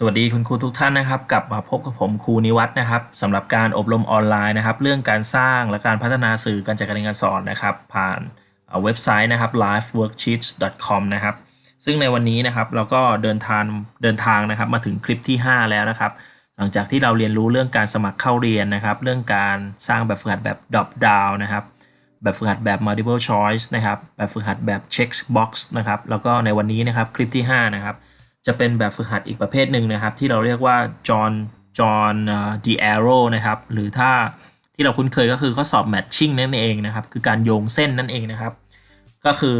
สวัสดีคุณครูทุกท่านนะครับ กลับมาพบกับผมครูนิวัฒนะครับสำหรับการอบรมออนไลน์นะครับ เรื่องการสร้างและการพัฒนาสื่อการจัดการเรียนการสอนนะครับ ผ่านเอ่อเว็บไซต์นะครับ liveworksheets.com นะครับ ซึ่งในวันนี้นะครับเราก็เดินทางเดินทางนะครับมาถึงคลิปที่ 5 แล้วนะครับ หลังจากที่เราเรียนรู้เรื่องการสมัครเข้าเรียนนะครับ เรื่องการสร้างแบบฝึกหัดแบบ drop down นะครับ แบบฝึกหัดแบบ multiple choice นะครับ แบบฝึกหัดแบบ check box นะครับ แล้วก็ในวันนี้นะครับคลิปที่ 5 นะครับ จะเป็นแบบฝึกหัดอีกประเภทหนึ่งนะครับ ที่เราเรียกว่า John John the Arrow นะครับ หรือถ้าที่เราคุ้นเคยก็คือข้อสอบ matching นั่นเองนะครับ คือการโยงเส้นนั่นเองนะครับ ก็คือ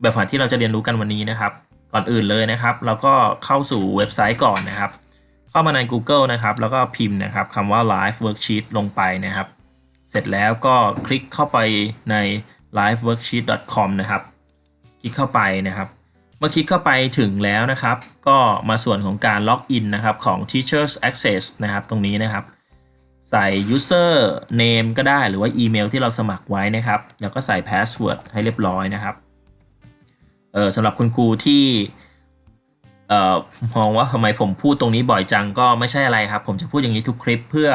แบบฝึกหัดที่เราจะเรียนรู้กันวันนี้นะครับ ก่อนอื่นเลยนะครับ เราก็เข้าสู่เว็บไซต์ก่อนนะครับ เข้ามาใน Google นะครับ แล้วก็พิมพ์นะครับคำว่า live worksheet ลงไปนะครับ เสร็จแล้วก็คลิกเข้าไปใน liveworksheet.com นะครับ คลิกเข้าไปนะครับ เมื่อคลิกเข้าไปถึงแล้วนะครับ ก็มาส่วนของการล็อกอินนะครับของ Teachers Access นะครับ ตรงนี้นะครับ ใส่ user name ก็ได้หรือว่าอีเมลที่เราสมัครไว้นะครับ แล้วก็ใส่ password ให้เรียบร้อยนะครับเออสำหรับคุณครูที่เอ่อมองว่าทำไมผมพูดตรงนี้บ่อยจังก็ไม่ใช่อะไรครับ ผมจะพูดอย่างนี้ทุกคลิปเพื่อ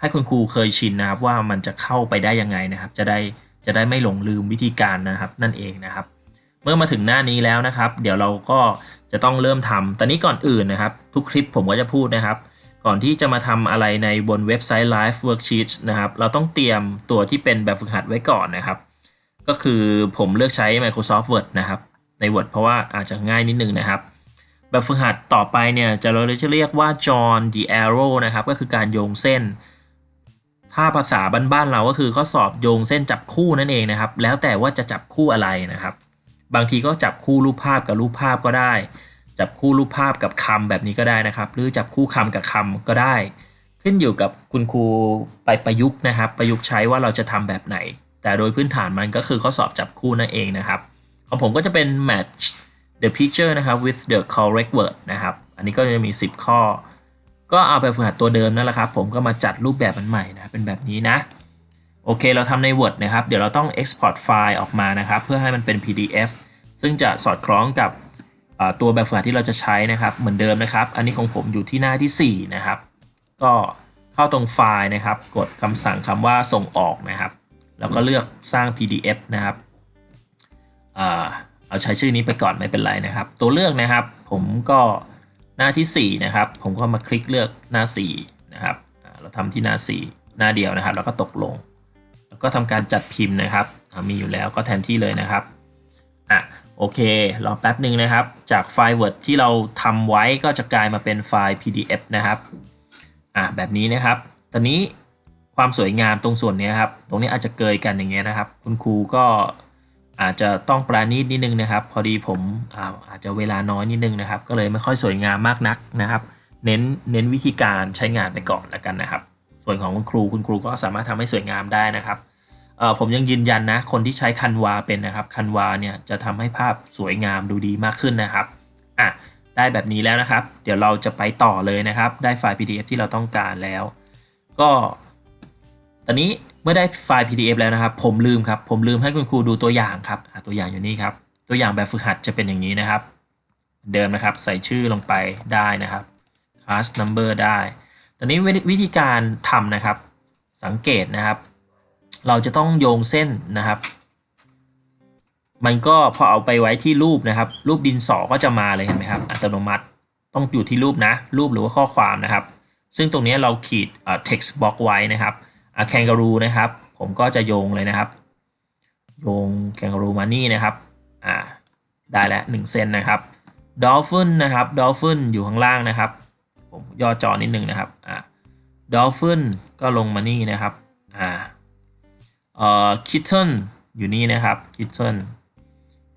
ให้คุณครูเคยชินนะครับ ว่ามันจะเข้าไปได้ยังไงนะครับ จะได้จะได้ไม่หลงลืมวิธีการนะครับ นั่นเองนะครับ มื่อมาถึงหน้านี้แล้วนะครับ เดี๋ยวเราก็จะต้องเริ่มทำแต่นี้ก่อนอื่นนะครับ ทุกคลิปผมก็จะพูดนะครับ ก่อนที่จะมาทำอะไรในบนเว็บไซต์ Live Worksheets นะครับ เราต้องเตรียมตัวที่เป็นแบบฝึกหัดไว้ก่อนนะครับ ก็คือผมเลือกใช้ Microsoft Word นะครับ ใน Word เพราะว่าอาจจะง่ายนิดนึงนะครับ แบบฝึกหัดต่อไปเนี่ยจะเราจะเรียกว่า John the Arrow นะครับ ก็คือการโยงเส้น ถ้าภาษาบ้านๆเราก็คือข้อสอบโยงเส้นจับคู่นั่นเองนะครับ แล้วแต่ว่าจะจับคู่อะไรนะครับ บางทีก็จับคู่รูปภาพกับรูปภาพก็ได้ จับคู่รูปภาพกับคำแบบนี้ก็ได้นะครับ หรือจับคู่คำกับคำก็ได้ ขึ้นอยู่กับคุณครูไปประยุกต์นะครับ ประยุกต์ใช้ว่าเราจะทำแบบไหน แต่โดยพื้นฐานมันก็คือข้อสอบจับคู่นั่นเองนะครับ ของผมก็จะเป็น match the picture นะครับ with the correct word นะครับ อันนี้ก็จะมี 10 ข้อ ก็เอาไปฝึกหัดตัวเดิมนั่นแหละครับ ผมก็มาจัดรูปแบบมันใหม่นะ เป็นแบบนี้นะ โอเค เราทำใน Word นะครับ เดี๋ยวเราต้อง export ไฟล์ออกมานะครับ เพื่อให้มันเป็น PDF ซึ่งจะสอดคล้องกับตัวแบบฝึกหัดที่เราจะใช้นะครับ เหมือนเดิมนะครับ อันนี้ของผมอยู่ที่หน้าที่ 4 นะครับ ก็เข้าตรงไฟล์นะครับ กดคำสั่งคำว่าส่งออกนะครับ แล้วก็เลือกสร้าง PDF นะครับเอาใช้ชื่อนี้ไปก่อนไม่เป็นไรนะครับ ตัวเลือกนะครับ ผมก็หน้าที่ 4 นะครับ ผมก็มาคลิกเลือกหน้า4นะครับ เราทำที่หน้า 4 หน้าเดียวนะครับ แล้วก็ตกลง แล้วก็ทำการจัดพิมพ์นะครับมีอยู่แล้วก็แทนที่เลยนะครับอะโอเครอแป๊บหนึ่งนะครับ จากไฟล์ Word ที่เราทำไว้ก็จะกลายมาเป็นไฟล์ PDF นะครับอะแบบนี้นะครับ ตอนนี้ความสวยงามตรงส่วนนี้ครับ ตรงนี้อาจจะเกยกันอย่างเงี้ยนะครับ คุณครูก็อาจจะต้องปราณีตนิดนึงนะครับ พอดีผมอาอาจจะเวลาน้อยนิดนึงนะครับ ก็เลยไม่ค่อยสวยงามมากนักนะครับ เน้นเน้นวิธีการใช้งานไปก่อนแล้วกันนะครับ ส่วนของคุณครูคุณครูก็สามารถทำให้สวยงามได้นะครับผมยังยืนยันนะคนที่ใช้คันวาเป็นนะครับคันวาเนี่ยจะทำให้ภาพสวยงามดูดีมากขึ้นนะครับอะได้แบบนี้แล้วนะครับ เดี๋ยวเราจะไปต่อเลยนะครับ ได้ไฟล์ PDF ที่เราต้องการแล้ว ก็ ตอนนี้เมื่อได้ไฟล์ PDF แล้วนะครับ ผมลืมครับ ผมลืมให้คุณครูดูตัวอย่างครับตัวอย่างอยู่นี่ครับ ตัวอย่างแบบฝึกหัดจะเป็นอย่างนี้นะครับ เดิมนะครับ ใส่ชื่อลงไปได้นะครับ class number ได้ ตอนนี้วิธีการทำนะครับสังเกตนะครับ เราจะต้องโยงเส้นนะครับ มันก็พอเอาไปไว้ที่รูปนะครับ รูปดินสอก็จะมาเลยเห็นไหมครับ อัตโนมัติต้องอยู่ที่รูปนะ รูปหรือว่าข้อความนะครับ ซึ่งตรงนี้เราขีดเอ่อ text box ไว้นะครับอะ kangaroo นะครับ ผมก็จะโยงเลยนะครับ โยง kangaroo มานี่นะครับอ่าได้แล้วหนึ่งเส้นนะครับ dolphin นะครับ dolphin อยู่ข้างล่างนะครับ ผมย่อจอนิดนึงนะครับอ่า dolphin ก็ลงมานี่นะครับอ่าเอ่อ kitten อยู่นี่นะครับ kitten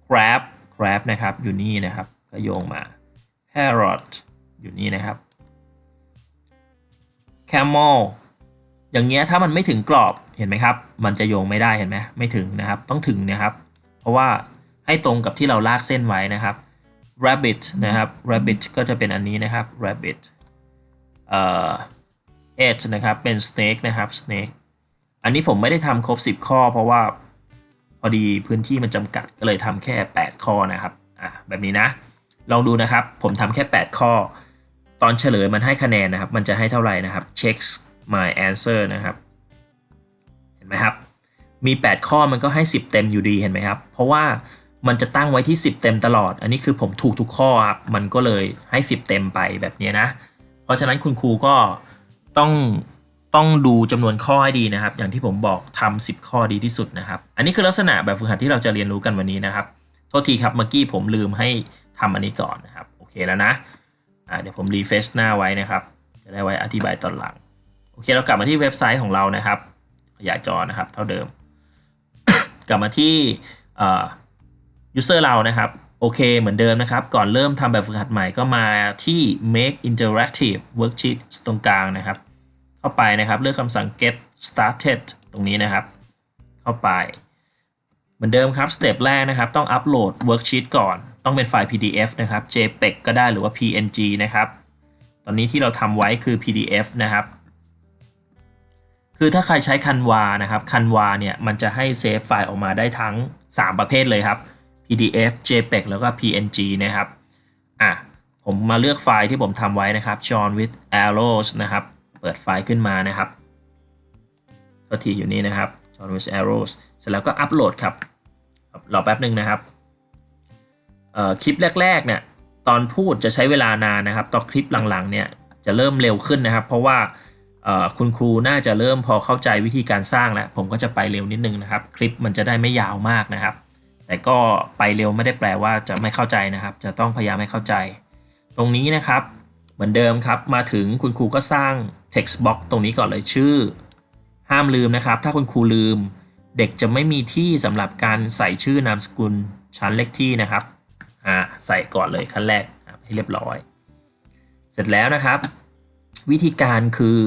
crab crab นะครับอยู่นี่นะครับก็โยงมา parrot อยู่นี่นะครับ camel อย่างเงี้ยถ้ามันไม่ถึงกรอบเห็นไหมครับ มันจะโยงไม่ได้เห็นไหมไม่ถึงนะครับ ต้องถึงนะครับ เพราะว่าให้ตรงกับที่เราลากเส้นไว้นะครับ rabbit นะครับ rabbit ก็จะเป็นอันนี้นะครับ rabbit เอ่อ edge นะครับเป็น snake นะครับ snake อันนี้ผมไม่ได้ทำครบ 10 ข้อ เพราะว่าพอดีพื้นที่มันจำกัดก็เลยทำแค่ 8 ข้อนะครับอะแบบนี้นะ ลองดูนะครับ ผมทำแค่ 8 ข้อ ตอนเฉลยมันให้คะแนนนะครับ มันจะให้เท่าไหร่นะครับ checks my answer นะครับ เห็นไหมครับ มี 8 ข้อมันก็ให้ 10 เต็มอยู่ดีเห็นไหมครับ เพราะว่ามันจะตั้งไว้ที่ 10 เต็มตลอด อันนี้คือผมถูกทุกข้อครับ มันก็เลยให้ 10 เต็มไปแบบนี้นะ ราะฉะนั้นคุณครูก็ต้องต้องดูจำนวนข้อให้ดีนะครับ อย่างที่ผมบอกทำ10 ข้อดีที่สุดนะครับ อันนี้คือลักษณะแบบฝึกหัดที่เราจะเรียนรู้กันวันนี้นะครับ โทษทีครับเมื่อกี้ผมลืมให้ทำอันนี้ก่อนนะครับ โอเคแล้วนะเดี๋ยวผมรีเฟซหน้าไว้นะครับ จะได้ไว้อธิบายตอนหลัง โอเคเรากลับมาที่เว็บไซต์ของเรานะครับ ขยายจอนะครับ เท่าเดิม กลับมาที่ยูเอ่อ user เรานะครับ โอเคเหมือนเดิมนะครับ ก่อนเริ่มทำแบบฝึกหัดใหม่ก็มาที่ make interactive worksheet ตรงกลางนะครับ เข้าไปนะครับเลือกคำสั่ง get started ตรงนี้นะครับ เข้าไป เหมือนเดิมครับสเต็ปแรกนะครับ ต้องอัปโหลด worksheet ก่อน ต้องเป็นไฟล์ PDF นะครับ JPEG ก็ได้หรือว่า PNG นะครับ ตอนนี้ที่เราทำไว้คือ PDF นะครับ คือถ้าใครใช้ Canva นะครับ Canva เนี่ยมันจะให้เซฟไฟล์ออกมาได้ทั้ง 3 ประเภทเลยครับ PDF JPEG แล้วก็ PNG นะครับอะผมมาเลือกไฟล์ที่ผมทำไว้นะครับ John with arrows นะครับ เปิดไฟล์ขึ้นมานะครับก็ทีอยู่นี่นะครับ John with arrows เสร็จแล้วก็อัปโหลดครับรอแป๊บหนึ่งนะครับคลิปแรกๆเนี่ยตอนพูดจะใช้เวลานานนะครับ ต่อคลิปหลังๆเนี่ยจะเริ่มเร็วขึ้นนะครับ เพราะว่าคุณครูน่าจะเริ่มพอเข้าใจวิธีการสร้างแล้ว ผมก็จะไปเร็วนิดนึงนะครับ คลิปมันจะได้ไม่ยาวมากนะครับ แต่ก็ไปเร็วไม่ได้แปลว่าจะไม่เข้าใจนะครับ จะต้องพยายามให้เข้าใจ ตรงนี้นะครับ เหมือนเดิมครับ มาถึงคุณครูก็สร้าง text box ตรงนี้ก่อนเลยชื่อ ห้ามลืมนะครับ ถ้าคุณครูลืม เด็กจะไม่มีที่สำหรับการใส่ชื่อนามสกุลชั้นเลขที่นะครับอ่าใส่ก่อนเลยขั้นแรกให้เรียบร้อย เสร็จแล้วนะครับ วิธีการคือ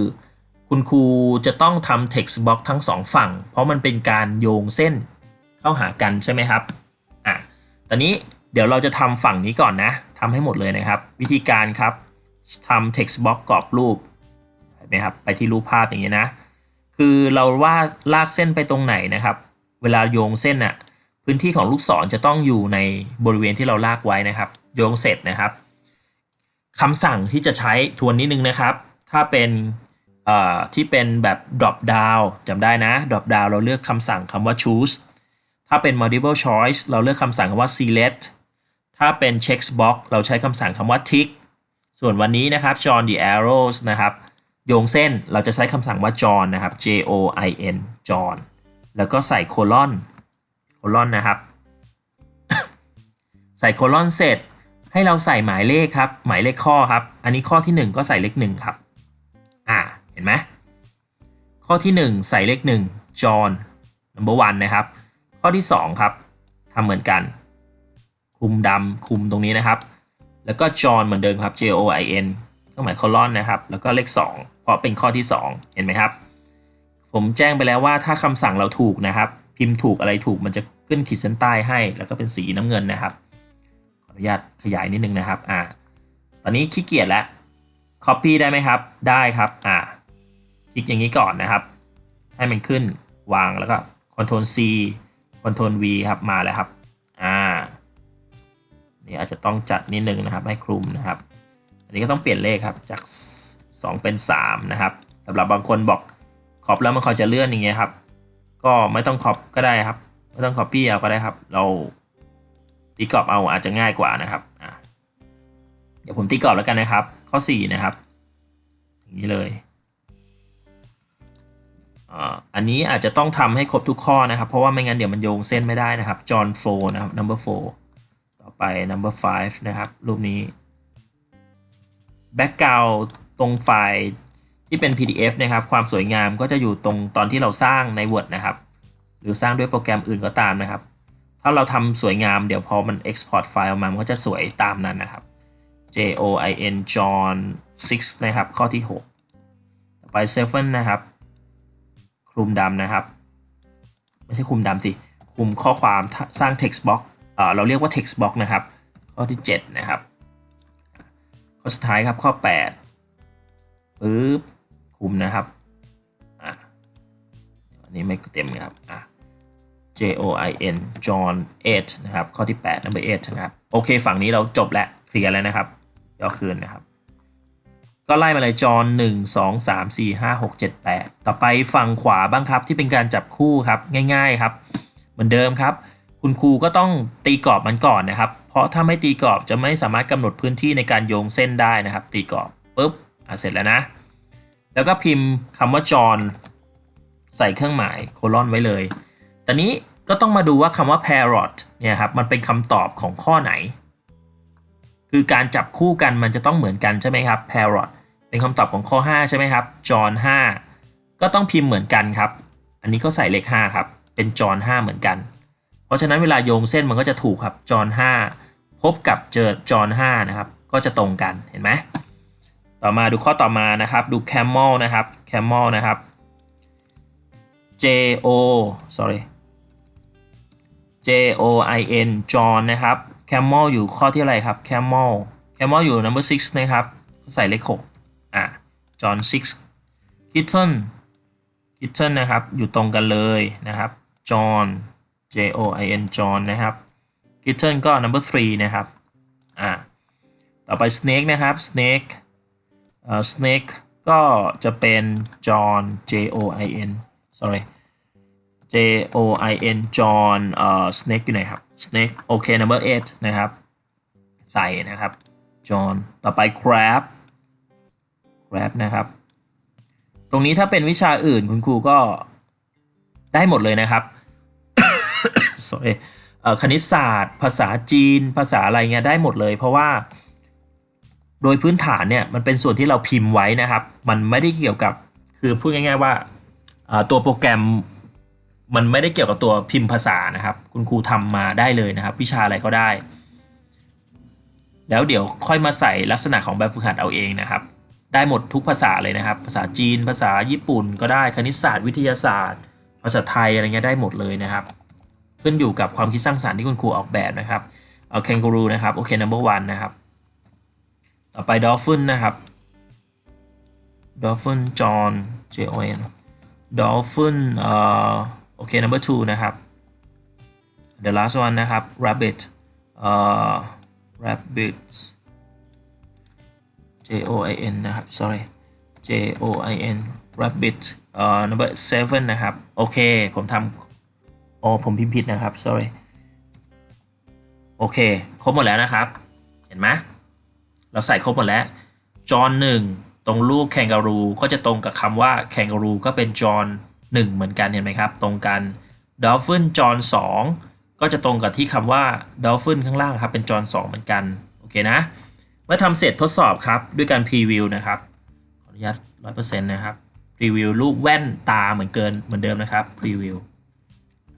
คุณครูจะต้องทำ text box ทั้งสองฝั่ง เพราะมันเป็นการโยงเส้น เข้าหากันใช่ไหมครับอะตอนนี้เดี๋ยวเราจะทำฝั่งนี้ก่อนนะทำให้หมดเลยนะครับ วิธีการครับทำ text box กรอบรูปเห็นไหมครับไปที่รูปภาพอย่างนี้นะ คือเราว่าลากเส้นไปตรงไหนนะครับ เวลาโยงเส้นน่ะพื้นที่ของลูกศรจะต้องอยู่ในบริเวณที่เราลากไว้นะครับ โยงเสร็จนะครับคำสั่งที่จะใช้ทวนนิดนึงนะครับ ถ้าเป็นที่เป็นแบบ drop down จำได้นะ drop down เราเลือกคำสั่งคำว่า choose ถ้าเป็น multiple choice เราเลือกคำสั่งคำว่า select ถ้าเป็น check box เราใช้คำสั่งคำว่า tick ส่วนวันนี้นะครับ John the arrows นะครับโยงเส้นเราจะใช้คำสั่งว่า John นะครับ J O I N John แล้วก็ใส่โคลอนโคลอนนะครับ ใส่โคลอนเสร็จให้เราใส่หมายเลขครับ หมายเลขข้อครับ อันนี้ข้อที่ 1 ก็ใส่เลข1ครับ อ่า เห็นไหม ข้อที่ 1 ใส่เลข1 John number one นะครับ ข้อที่ 2 ครับทำเหมือนกันคุมดำคุมตรงนี้นะครับ แล้วก็ John เหมือนเดิมครับ J O I N เครื่องหมายโคลอนนะครับ แล้วก็เลข 2 เพราะเป็นข้อที่ 2 เห็นไหมครับ ผมแจ้งไปแล้วว่าถ้าคำสั่งเราถูกนะครับ พิมพ์ถูกอะไรถูกมันจะขึ้นขีดเส้นใต้ให้ แล้วก็เป็นสีน้ำเงินนะครับขอนุญาตขยายนิดนึงนะครับอ่าตอนนี้ขี้เกียจแล้ว Copy ได้ไหมครับ ได้ครับอ่าคลิกอย่างนี้ก่อนนะครับ ให้มันขึ้นวางแล้วก็ Ctrl C Ctrl V ครับมาแล้วครับ อ่า นี่อาจจะต้องจัดนิดนึงนะครับให้คลุมนะครับ อันนี้ก็ต้องเปลี่ยนเลขครับจาก 2 เป็น 3 นะครับสำหรับบางคนบอกคอปแล้วมันคอยจะเลื่อนอย่างเงี้ยครับ ก็ไม่ต้องคอปก็ได้ครับ ไม่ต้อง Copy เอาก็ได้ครับ เราตีกรอบเอาอาจจะง่ายกว่านะครับอะเดี๋ยวผมตีกรอบแล้วกันนะครับ ข้อ 4 นะครับอย่างนี้เลย อันนี้อาจจะต้องทำให้ครบทุกข้อนะครับ เพราะว่าไม่งั้นเดี๋ยวมันโยงเส้นไม่ได้นะครับ John 4นะครับ number 4ต่อไป number 5นะครับ รูปนี้ background ตรงไฟล์ที่เป็น PDF นะครับ ความสวยงามก็จะอยู่ตรงตอนที่เราสร้างใน Word นะครับ หรือสร้างด้วยโปรแกรมอื่นก็ตามนะครับ ถ้าเราทำสวยงามเดี๋ยวพอมัน export ไฟล์ออกมา มันก็จะสวยตามนั้นนะครับ J O I N John 6 นะครับ ข้อที่ 6 ต่อไป 7 นะครับ คลุมดำนะครับ ไม่ใช่คลุมดำสิคลุมข้อความสร้าง text box เอ่อเราเรียกว่า text box นะครับ ข้อที่ 7 นะครับ ข้อสุดท้ายครับข้อ8ปึ๊บคลุมนะครับอะอันนี้ไม่เต็มครับอะ J O I N John 8นะครับ ข้อที่ 8 number 8นะครับ โอเค ฝั่งนี้เราจบแล้ว เคลียร์แล้วนะครับย่อคืนนะครับ ก็ไล่มาเลยจอนหนึ่งสองสามสี่ห้าหกเจ็ดแปดต่อไปฝั่งขวาบ้างครับที่เป็นการจับคู่ครับง่าย ๆครับ เหมือนเดิมครับ คุณครูก็ต้องตีกรอบมันก่อนนะครับ เพราะถ้าไม่ตีกรอบจะไม่สามารถกำหนดพื้นที่ในการโยงเส้นได้นะครับ ตีกรอบปุ๊บอะเสร็จแล้วนะ แล้วก็พิมพ์คำว่าจอนใส่เครื่องหมายโคลอนไว้เลย ตอนนี้ก็ต้องมาดูว่าคำว่า parrot เนี่ยครับมันเป็นคำตอบของข้อไหน คือการจับคู่กันมันจะต้องเหมือนกันใช่ไหมครับ parrot เป็นคำตอบของข้อ 5 ใช่ไหมครับ John 5 ก็ต้องพิมพ์เหมือนกันครับ อันนี้ก็ใส่เลข5ครับ เป็น John 5 เหมือนกัน เพราะฉะนั้นเวลาโยงเส้นมันก็จะถูกครับ John 5 พบกับเจอ John 5 นะครับ ก็จะตรงกันเห็นไหมต่อมาดูข้อต่อมานะครับ ดู camel นะครับ camel นะครับ J O sorry J O I N John นะครับ camel อยู่ข้อที่อะไรครับ camel camel อยู่ number 6นะครับใส่เลข6อะ John 6 kitten kitten นะครับ อยู่ตรงกันเลยนะครับ John J O I N John นะครับ kitten ก็ number 3นะครับอะต่อไป snake นะครับ snake เอ่อ snake ก็จะเป็น John J O I N sorry J O I N John เอ่อ snake อยู่ไหนครับ snake โอเค number 8นะครับ ใส่นะครับ John ต่อไป crab crab นะครับ ตรงนี้ถ้าเป็นวิชาอื่นคุณครูก็ได้หมดเลยนะครับ sorry เอ่อคณิตศาสตร์ ภาษาจีน ภาษาอะไรเงี้ยได้หมดเลย เพราะว่า โดยพื้นฐานเนี่ยมันเป็นส่วนที่เราพิมพ์ไว้นะครับ มันไม่ได้เกี่ยวกับคือพูดง่าย ๆ ว่าอ่าตัวโปรแกรม มันไม่ได้เกี่ยวกับตัวพิมพ์ภาษานะครับ คุณครูทำมาได้เลยนะครับ วิชาอะไรก็ได้ แล้วเดี๋ยวค่อยมาใส่ลักษณะของแบบฝึกหัดเอาเองนะครับ ได้หมดทุกภาษาเลยนะครับ ภาษาจีน ภาษาญี่ปุ่น ก็ได้คณิตศาสตร์ วิทยาศาสตร์ ภาษาไทยอะไรเงี้ยได้หมดเลยนะครับ ขึ้นอยู่กับความคิดสร้างสรรค์ที่คุณครูออกแบบนะครับเอาแคนกูรูนะครับโอเค number one นนะครับต่อไป dolphin นะครับ dolphin John J O N dolphin เอ่อ อเค number two นะครับ the last one นะครับ rabbit เอ่อ rabbit J O I N นะครับ sorry J O I N rabbit เอ่อ number seven นะครับ โอเค ผมทำอ๋อผมพิมพ์ผิดนะครับ sorry โอเค ครบหมดแล้วนะครับ เห็นไหมเราใส่ครบหมดแล้ว จอนหนึ่งตรงรูปแคนการูก็จะตรงกับคำว่าแคนการูก็เป็นจอน นึ่งเหมือนกันเห็นไหมครับ ตรงกันดอลฟินจอนสองก็จะตรงกับที่คำว่าดอลฟินข้างล่างครับเป็นจอนสองเหมือนกันโอเคนะ เมื่อทำเสร็จทดสอบครับด้วยการพรีวิวนะครับขออนุญาตร้อยเปอร์เซ็นต์นะครับพรีวิวรูปแว่นตาเหมือนเกินเหมือนเดิมนะครับพรีวิว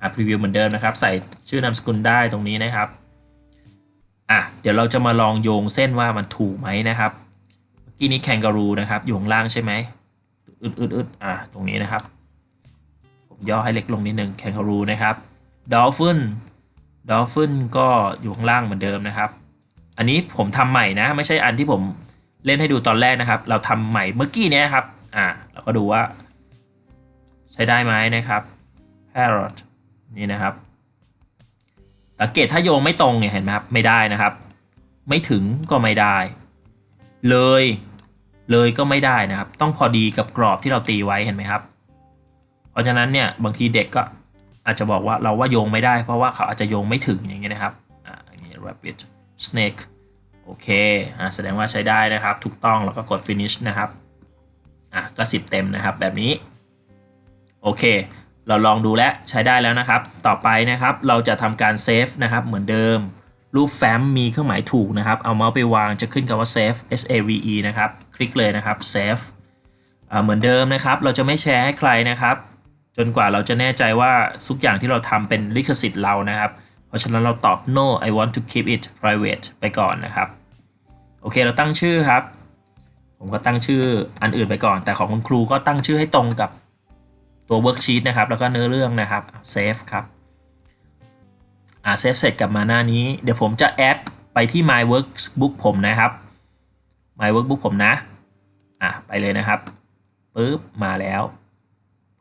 อะพรีวิวเหมือนเดิมนะครับ ใส่ชื่อนามสกุลได้ตรงนี้นะครับอะเดี๋ยวเราจะมาลองโยงเส้นว่ามันถูกไหมนะครับเมื่อกี้นี้แคนการูนะครับอยู่ข้างล่างใช่ไหมอึดอึดอึดอะตรงนี้นะครับ ย่อให้เล็กลงนิดนึงแคนการูนะครับดอลฟินดอลฟินก็อยู่ข้างล่างเหมือนเดิมนะครับ อันนี้ผมทำใหม่นะ ไม่ใช่อันที่ผมเล่นให้ดูตอนแรกนะครับ เราทำใหม่เมื่อกี้นี้ครับ อะเราก็ดูว่า ใช้ได้ไหมนะครับ parrot นี่นะครับสังเกตถ้าโยงไม่ตรงเนี่ยเห็นไหมครับไม่ได้นะครับ ไม่ถึงก็ไม่ได้ เลย เลยก็ไม่ได้นะครับ ต้องพอดีกับกรอบที่เราตีไว้เห็นไหมครับ เพราะฉะนั้นเนี่ยบางทีเด็กก็อาจจะบอกว่าเราว่าโยงไม่ได้ เพราะว่าเขาอาจจะโยงไม่ถึงอย่างเงี้ยนะครับอ่าอย่างเงี้ย rabbit snake โอเคอ่าแสดงว่าใช้ได้นะครับ ถูกต้องแล้วก็กด finish นะครับอะก็ 10 เต็มนะครับแบบนี้ โอเค เราลองดูแล้วใช้ได้แล้วนะครับ ต่อไปนะครับเราจะทำการเซฟนะครับเหมือนเดิม รูปแฟ้มมีเครื่องหมายถูกนะครับ เอาเมาส์ไปวางจะขึ้นคำว่า save S A V E นะครับ คลิกเลยนะครับ save อ่าเหมือนเดิมนะครับ เราจะไม่แชร์ให้ใครนะครับ จนกว่าเราจะแน่ใจว่าทุกอย่างที่เราทำเป็นลิขสิทธิ์เรานะครับ เพราะฉะนั้นเราตอบ no I want to keep it private ไปก่อนนะครับ โอเคเราตั้งชื่อครับ ผมก็ตั้งชื่ออันอื่นไปก่อน แต่ของคุณครูก็ตั้งชื่อให้ตรงกับตัวเวิร์กชีตนะครับ แล้วก็เนื้อเรื่องนะครับเซฟครับอ่าเซฟเสร็จกลับมาหน้านี้ เดี๋ยวผมจะแอดไปที่ my workbook ผมนะครับ my workbook ผมนะ อะไปเลยนะครับปึ๊บมาแล้ว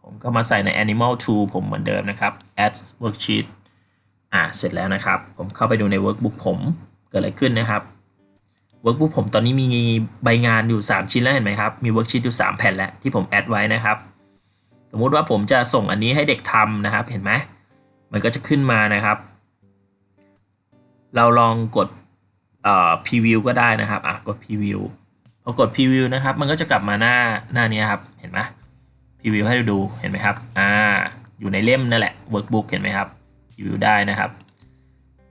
ผมก็มาใส่ใน animal tool ผมเหมือนเดิมนะครับ add worksheet อะเสร็จแล้วนะครับ ผมเข้าไปดูใน workbook ผมเกิดอะไรขึ้นนะครับ workbook ผมตอนนี้มีใบงานอยู่ 3 ชิ้นแล้วเห็นไหมครับ มี worksheet อยู่ 3 แผ่นแล้วที่ผมแอดไว้นะครับ สมมุติว่าผมจะส่งอันนี้ให้เด็กทำนะครับ เห็นไหมมันก็จะขึ้นมานะครับ เราลองกดเอ่อ preview ก็ได้นะครับอะกด preview พอกด preview นะครับ มันก็จะกลับมาหน้าหน้านี้ครับ เห็นไหม preview ให้ดูเห็นไหมครับอ่าอยู่ในเล่มนั่นแหละ workbook เห็นไหมครับ preview ได้นะครับ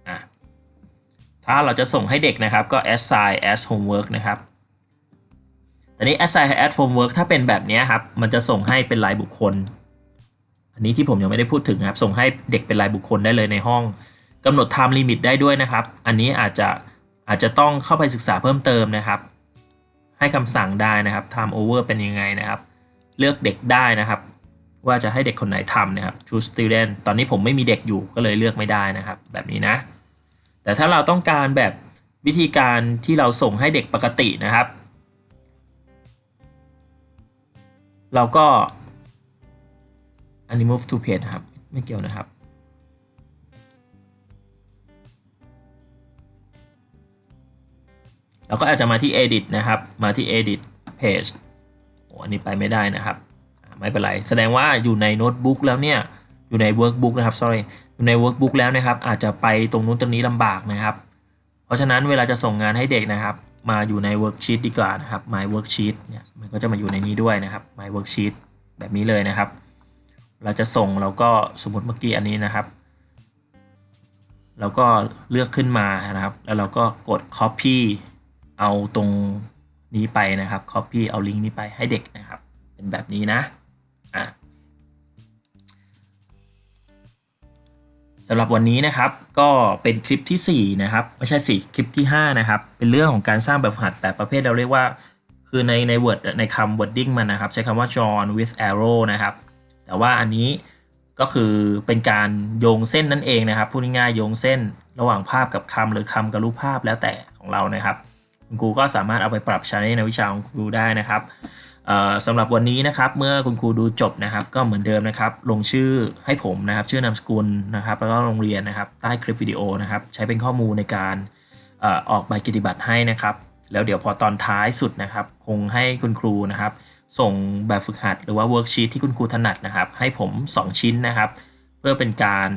อะถ้าเราจะส่งให้เด็กนะครับก็ assign as homework นะครับตอนนี้ assign as homework ถ้าเป็นแบบนี้ครับมันจะส่งให้เป็นรายบุคคล อันนี้ที่ผมยังไม่ได้พูดถึงครับ ส่งให้เด็กเป็นรายบุคคลได้เลยในห้องกำหนด time limit ได้ด้วยนะครับ อันนี้อาจจะอาจจะต้องเข้าไปศึกษาเพิ่มเติมนะครับ ให้คำสั่งได้นะครับ time over เป็นยังไงนะครับ เลือกเด็กได้นะครับ ว่าจะให้เด็กคนไหนทำนะครับ choose student ตอนนี้ผมไม่มีเด็กอยู่ก็เลยเลือกไม่ได้นะครับ แบบนี้นะ แต่ถ้าเราต้องการแบบวิธีการที่เราส่งให้เด็กปกตินะครับ เราก็อันนี้ move to page นะครับ ไม่เกี่ยวนะครับ เราก็อาจจะมาที่ edit นะครับ มาที่ edit page อ้อันนี้ไปไม่ได้นะครับ ไม่เป็นไร แสดงว่าอยู่ในโน้ตบุ๊กแล้วเนี่ย อยู่ใน workbook นะครับ sorry อยู่ใน workbook แล้วนะครับ อาจจะไปตรงนู้นตรงนี้ลำบากนะครับ เพราะฉะนั้นเวลาจะส่งงานให้เด็กนะครับ มาอยู่ใน worksheet ดีกว่านะครับ my worksheet เนี่ยมันก็จะมาอยู่ในนี้ด้วยนะครับ my worksheet แบบนี้เลยนะครับ เราจะส่งเราก็สมมติเมื่อกี้อันนี้นะครับเราก็เลือกขึ้นมานะครับ แล้วเราก็กด copy เอาตรง นี้ไปนะครับ copy เอาลิงก์นี้ไปให้เด็กนะครับ เป็นแบบนี้นะอะสำหรับวันนี้นะครับก็เป็นคลิปที่ 4 นะครับ ไม่ใช่สิคลิปที่ 5 นะครับ เป็นเรื่องของการสร้างแบบฝึกหัดแบบประเภทเราเรียกว่า คือในใน Word ในคำ wording มันนะครับ ใช้คำว่า John with arrow นะครับ แต่ว่าอันนี้ก็คือเป็นการโยงเส้นนั่นเองนะครับพูดง่ายๆโยงเส้นระหว่างภาพกับคำหรือคำกับรูปภาพแล้วแต่ของเรานะครับ คุณครูก็สามารถเอาไปปรับใช้ในวิชาของครูได้นะครับสำหรับวันนี้นะครับเมื่อคุณครูดูจบนะครับ ก็เหมือนเดิมนะครับ ลงชื่อให้ผมนะครับ ชื่อนามสกุลนะครับ แล้วก็โรงเรียนนะครับ ใต้คลิปวิดีโอนะครับ ใช้เป็นข้อมูลในการอออกใบกิตติบัตรให้นะครับ แล้วเดี๋ยวพอตอนท้ายสุดนะครับ คงให้คุณครูนะครับ ส่งแบบฝึกหัดหรือว่าเวิร์กชีตที่คุณครูถนัดนะครับ ให้ผม 2 ชิ้นนะครับ เพื่อเป็นการ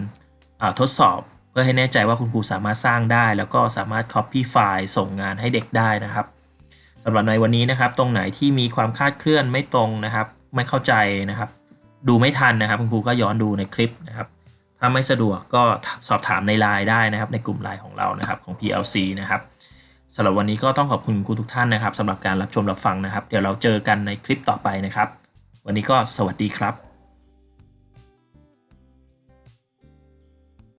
ทดสอบ พื่อให้แน่ใจว่าคุณครูสามารถสร้างได้ แล้วก็สามารถ Copy ไฟล์ส่งงานให้เด็กได้นะครับสำหรับในวันนี้นะครับ ตรงไหนที่มีความคาดเคลื่อนไม่ตรงนะครับ ไม่เข้าใจนะครับ ดูไม่ทันนะครับ คุณครูก็ย้อนดูในคลิปนะครับ ถ้าไม่สะดวกก็สอบถามในไลน์ได้นะครับ ในกลุ่มไลน์ของเรานะครับของ PLC นะครับสำหรับวันนี้ก็ต้องขอบคุณครูทุกท่านนะครับสำหรับการรับชมรับฟังนะครับ เดี๋ยวเราเจอกันในคลิปต่อไปนะครับ วันนี้ก็สวัสดีครับ